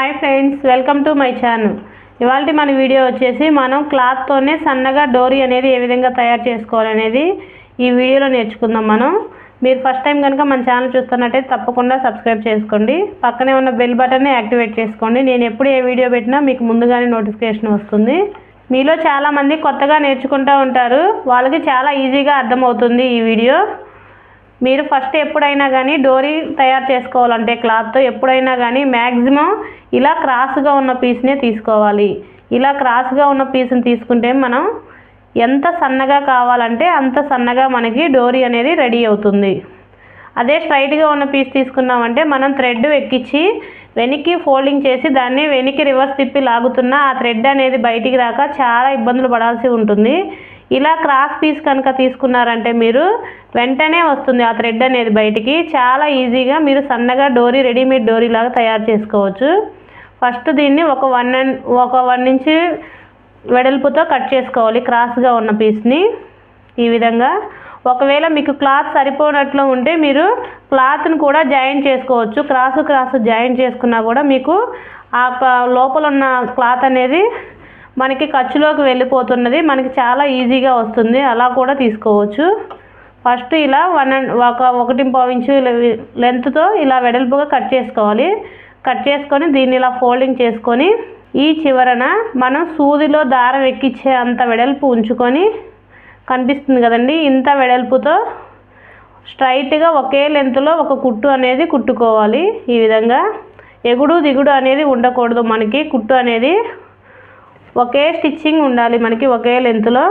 Hi friends welcome to my channel. ఇవాళ మన video వచ్చేసి మనం క్లాత్తోనే సన్నగా డోరీ అనేది ఏ విధంగా తయారు చేసుకోవాలనేది ఈ వీడియోలో నేర్చుకుందాం మనం. మీరు ఫస్ట్ టైం కనుక మన ఛానల్ చూస్తున్నట్టయితే తప్పకుండా సబ్స్క్రైబ్ చేసుకోండి. పక్కనే ఉన్న బెల్ బటన్ని యాక్టివేట్ చేసుకోండి. నేను ఎప్పుడు ఏ వీడియో పెట్టినా మీకు ముందుగానే నోటిఫికేషన్ వస్తుంది. మీలో చాలామంది కొత్తగా నేర్చుకుంటూ ఉంటారు. వాళ్ళకి చాలా ఈజీగా అర్థమవుతుంది ఈ వీడియో. మీరు ఫస్ట్ ఎప్పుడైనా కానీ డోరీ తయారు చేసుకోవాలంటే క్లాత్తో ఎప్పుడైనా కానీ మ్యాక్సిమం ఇలా క్రాస్గా ఉన్న పీస్నే తీసుకోవాలి. ఇలా క్రాస్గా ఉన్న పీస్ని తీసుకుంటే మనం ఎంత సన్నగా కావాలంటే అంత సన్నగా మనకి డోరీ అనేది రెడీ అవుతుంది. అదే స్ట్రైట్గా ఉన్న పీస్ తీసుకున్నామంటే మనం థ్రెడ్ ఎక్కించి వెనక్కి ఫోల్డింగ్ చేసి దాన్ని వెనక్కి రివర్స్ తిప్పి లాగుతున్న ఆ థ్రెడ్ అనేది బయటికి రాక చాలా ఇబ్బందులు పడాల్సి ఉంటుంది. ఇలా క్రాస్ పీస్ కనుక తీసుకున్నారంటే మీరు వెంటనే వస్తుంది ఆ థ్రెడ్ అనేది బయటికి. చాలా ఈజీగా మీరు సన్నగా డోరీ రెడీమేడ్ డోరీ లాగా తయారు చేసుకోవచ్చు. ఫస్ట్ దీన్ని ఒక వన్ అండ్ ఒక వన్ ఇంచ్ వెడల్పుతో కట్ చేసుకోవాలి క్రాస్గా ఉన్న పీస్ని. ఈ విధంగా ఒకవేళ మీకు క్లాత్ సరిపోనట్లు ఉంటే మీరు క్లాత్ని కూడా జాయిన్ చేసుకోవచ్చు. క్రాస్ క్రాస్ జాయిన్ చేసుకున్నా కూడా మీకు ఆ లోపల ఉన్న క్లాత్ అనేది మనకి ఖర్చులోకి వెళ్ళిపోతున్నది మనకి చాలా ఈజీగా వస్తుంది. అలా కూడా తీసుకోవచ్చు. ఫస్ట్ ఇలా వన్ అండ్ ఒక ఒకటి పావు ఇంచు లెంత్తో ఇలా వెడల్పుగా కట్ చేసుకోవాలి. కట్ చేసుకొని దీన్ని ఇలా ఫోల్డింగ్ చేసుకొని ఈ చివరన మనం సూదిలో దారం ఎక్కించే అంత వెడల్పు ఉంచుకొని కనిపిస్తుంది కదండి ఇంత వెడల్పుతో స్ట్రైట్గా ఒకే లెంత్లో ఒక కుట్టు అనేది కుట్టుకోవాలి. ఈ విధంగా ఎగుడు దిగుడు అనేది ఉండకూడదు మనకి కుట్టు అనేది ఒకే స్టిచ్చింగ్ ఉండాలి మనకి ఒకే లెంత్లో.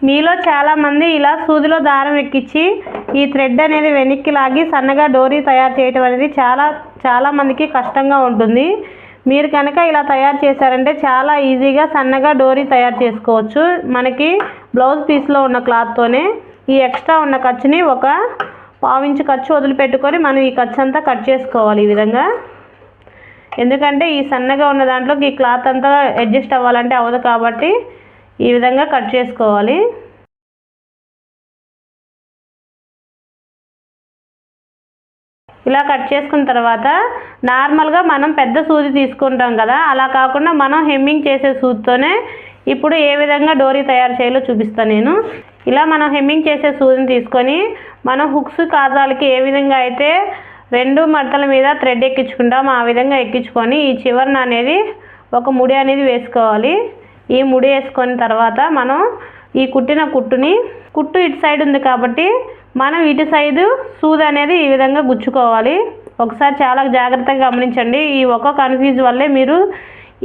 మీలో చాలామంది ఇలా సూదిలో దారం ఎక్కించి ఈ థ్రెడ్ అనేది వెనక్కి లాగి సన్నగా డోరీ తయారు చేయటం అనేది చాలా చాలా మందికి కష్టంగా ఉంటుంది. మీరు కనుక ఇలా తయారు చేశారంటే చాలా ఈజీగా సన్నగా డోరీ తయారు చేసుకోవచ్చు. మనకి బ్లౌజ్ పీస్లో ఉన్న క్లాత్తోనే ఈ ఎక్స్ట్రా ఉన్న ఖర్చుని ఒక పావించి ఖర్చు వదిలిపెట్టుకొని మనం ఈ ఖర్చు అంతా కట్ చేసుకోవాలి ఈ విధంగా. ఎందుకంటే ఈ సన్నగా ఉన్న దాంట్లోకి ఈ క్లాత్ అంతా అడ్జస్ట్ అవ్వాలంటే అవ్వదు కాబట్టి ఈ విధంగా కట్ చేసుకోవాలి. ఇలా కట్ చేసుకున్న తర్వాత నార్మల్గా మనం పెద్ద సూది తీసుకుంటాం కదా అలా కాకుండా మనం హెమ్మింగ్ చేసే సూదితోనే ఇప్పుడు ఏ విధంగా డోరీ తయారు చేయాలో చూపిస్తాను నేను. ఇలా మనం హెమ్మింగ్ చేసే సూదిని తీసుకొని మనం హుక్స్ కాజాలకి ఏ విధంగా అయితే రెండు మడతల మీద థ్రెడ్ ఎక్కించుకుంటాం ఆ విధంగా ఎక్కించుకొని ఈ చివరన అనేది ఒక ముడి అనేది వేసుకోవాలి. ఈ ముడి వేసుకొని తర్వాత మనం ఈ కుట్టిన కుట్టుని కుట్టు ఇటు సైడ్ ఉంది కాబట్టి మనం ఇటు సైజు సూది అనేది ఈ విధంగా గుచ్చుకోవాలి. ఒకసారి చాలా జాగ్రత్తగా గమనించండి. ఈ ఒక కన్ఫ్యూజ్ వల్లే మీరు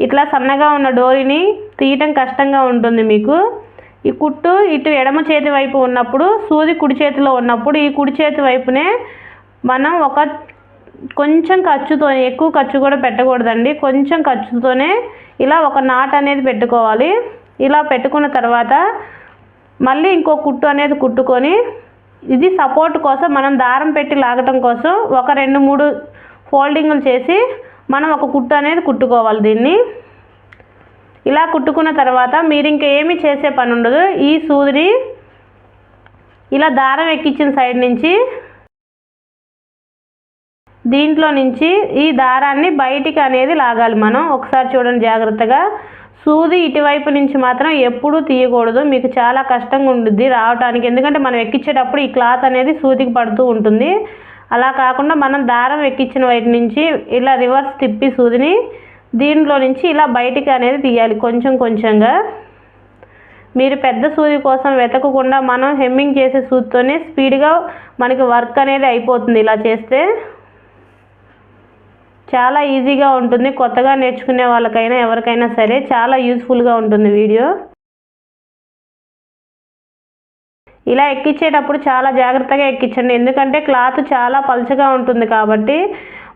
ఇట్లా సన్నగా ఉన్న డోరీని తీయటం కష్టంగా ఉంటుంది మీకు. ఈ కుట్టు ఇటు ఎడమ చేతి వైపు ఉన్నప్పుడు సూది కుడి చేతిలో ఉన్నప్పుడు ఈ కుడి చేతి వైపునే మనం ఒక కొంచెం ఖర్చుతో ఎక్కువ ఖర్చు కూడా పెట్టకూడదండి. కొంచెం ఖర్చుతోనే ఇలా ఒక నాట్ అనేది పెట్టుకోవాలి. ఇలా పెట్టుకున్న తర్వాత మళ్ళీ ఇంకో కుట్టు అనేది కుట్టుకొని ఇది సపోర్ట్ కోసం మనం దారం పెట్టి లాగటం కోసం ఒక రెండు మూడు ఫోల్డింగ్లు చేసి మనం ఒక కుట్టు అనేది కుట్టుకోవాలి దీన్ని. ఇలా కుట్టుకున్న తర్వాత మీరు ఇంకేమీ చేసే పని ఉండదు. ఈ సూదిని ఇలా దారం ఎక్కించిన సైడ్ నుంచి దీంట్లో నుంచి ఈ దారాన్ని బయటికి అనేది లాగాలి మనం. ఒకసారి చూడండి జాగ్రత్తగా. సూది ఇటువైపు నుంచి మాత్రం ఎప్పుడూ తీయకూడదు. మీకు చాలా కష్టంగా ఉంటుంది రావడానికి ఎందుకంటే మనం ఎక్కించేటప్పుడు ఈ క్లాత్ అనేది సూదికి పడుతూ ఉంటుంది. అలా కాకుండా మనం దారం ఎక్కించిన వైపు నుంచి ఇలా రివర్స్ తిప్పి సూదిని దీంట్లో నుంచి ఇలా బయటికి అనేది తీయాలి కొంచెం కొంచెంగా. మీరు పెద్ద సూది కోసం వెతకకుండా మనం హెమ్మింగ్ చేసే సూదితోనే స్పీడ్గా మనకి వర్క్ అనేది అయిపోతుంది ఇలా చేస్తే. చాలా ఈజీగా ఉంటుంది. కొత్తగా నేర్చుకునే వాళ్ళకైనా ఎవరికైనా సరే చాలా యూస్ఫుల్గా ఉంటుంది వీడియో ఇలా ఎక్కించేటప్పుడు చాలా జాగ్రత్తగా ఎక్కించండి. ఎందుకంటే క్లాత్ చాలా పలుచగా ఉంటుంది కాబట్టి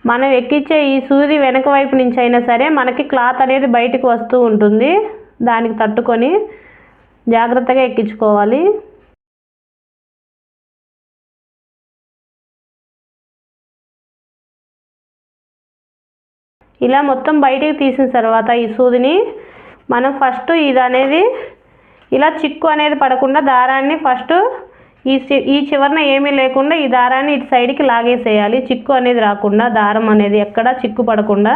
మనం ఎక్కించే ఈ సూది వెనక వైపు నుంచి అయినా సరే మనకి క్లాత్ అనేది బయటకు వస్తూ ఉంటుంది. దానికి తట్టుకొని జాగ్రత్తగా ఎక్కించుకోవాలి. ఇలా మొత్తం బయటికి తీసిన తర్వాత ఈ సూదిని మనం ఫస్ట్ ఇది అనేది ఇలా చిక్కు అనేది పడకుండా దారాన్ని ఫస్ట్ ఈ ఈ చివరన ఏమీ లేకుండా ఈ దారాన్ని ఇటు సైడ్కి లాగేసేయాలి. చిక్కు అనేది రాకుండా దారం అనేది ఎక్కడ చిక్కు పడకుండా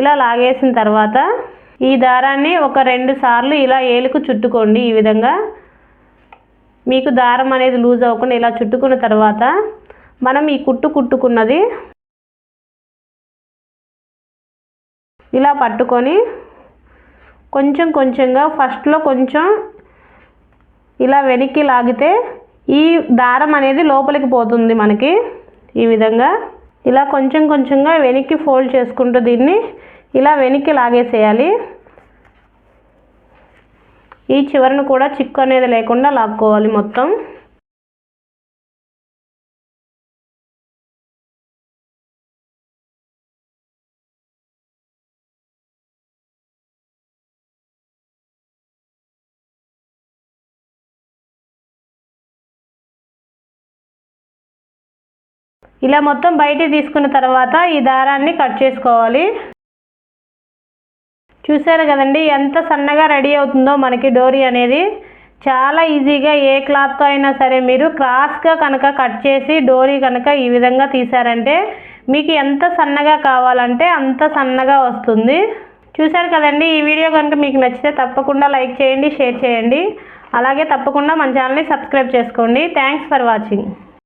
ఇలా లాగేసిన తర్వాత ఈ దారాన్ని ఒక రెండు సార్లు ఇలా ఏలుకు చుట్టుకోండి. ఈ విధంగా మీకు దారం అనేది లూజ్ అవ్వకుండా ఇలా చుట్టుకున్న తర్వాత మనం ఈ కుట్టు కుట్టుకున్నది ఇలా పట్టుకొని కొంచెం కొంచెంగా ఫస్ట్లో కొంచెం ఇలా వెనక్కి లాగితే ఈ దారం అనేది లోపలికి పోతుంది మనకి ఈ విధంగా. ఇలా కొంచెం కొంచెంగా వెనక్కి ఫోల్డ్ చేసుకుంటూ దీన్ని ఇలా వెనక్కి లాగేసేయాలి. ఈ చివరను కూడా చిక్కు అనేది లేకుండా లాక్కోవాలి మొత్తం. ఇలా మొత్తం బయటికి తీసుకున్న తర్వాత ఈ దారాన్ని కట్ చేసుకోవాలి. చూసారు కదండి ఎంత సన్నగా రెడీ అవుతుందో మనకి డోరీ అనేది. చాలా ఈజీగా ఏ క్లాత్తో అయినా సరే మీరు క్రాస్గా కనుక కట్ చేసి డోరీ కనుక ఈ విధంగా తీసారంటే మీకు ఎంత సన్నగా కావాలంటే అంత సన్నగా వస్తుంది. చూశారు కదండి ఈ వీడియో కనుక మీకు నచ్చితే తప్పకుండా లైక్ చేయండి షేర్ చేయండి. అలాగే తప్పకుండా మన ఛానల్ని సబ్స్క్రైబ్ చేసుకోండి. Thanks for watching.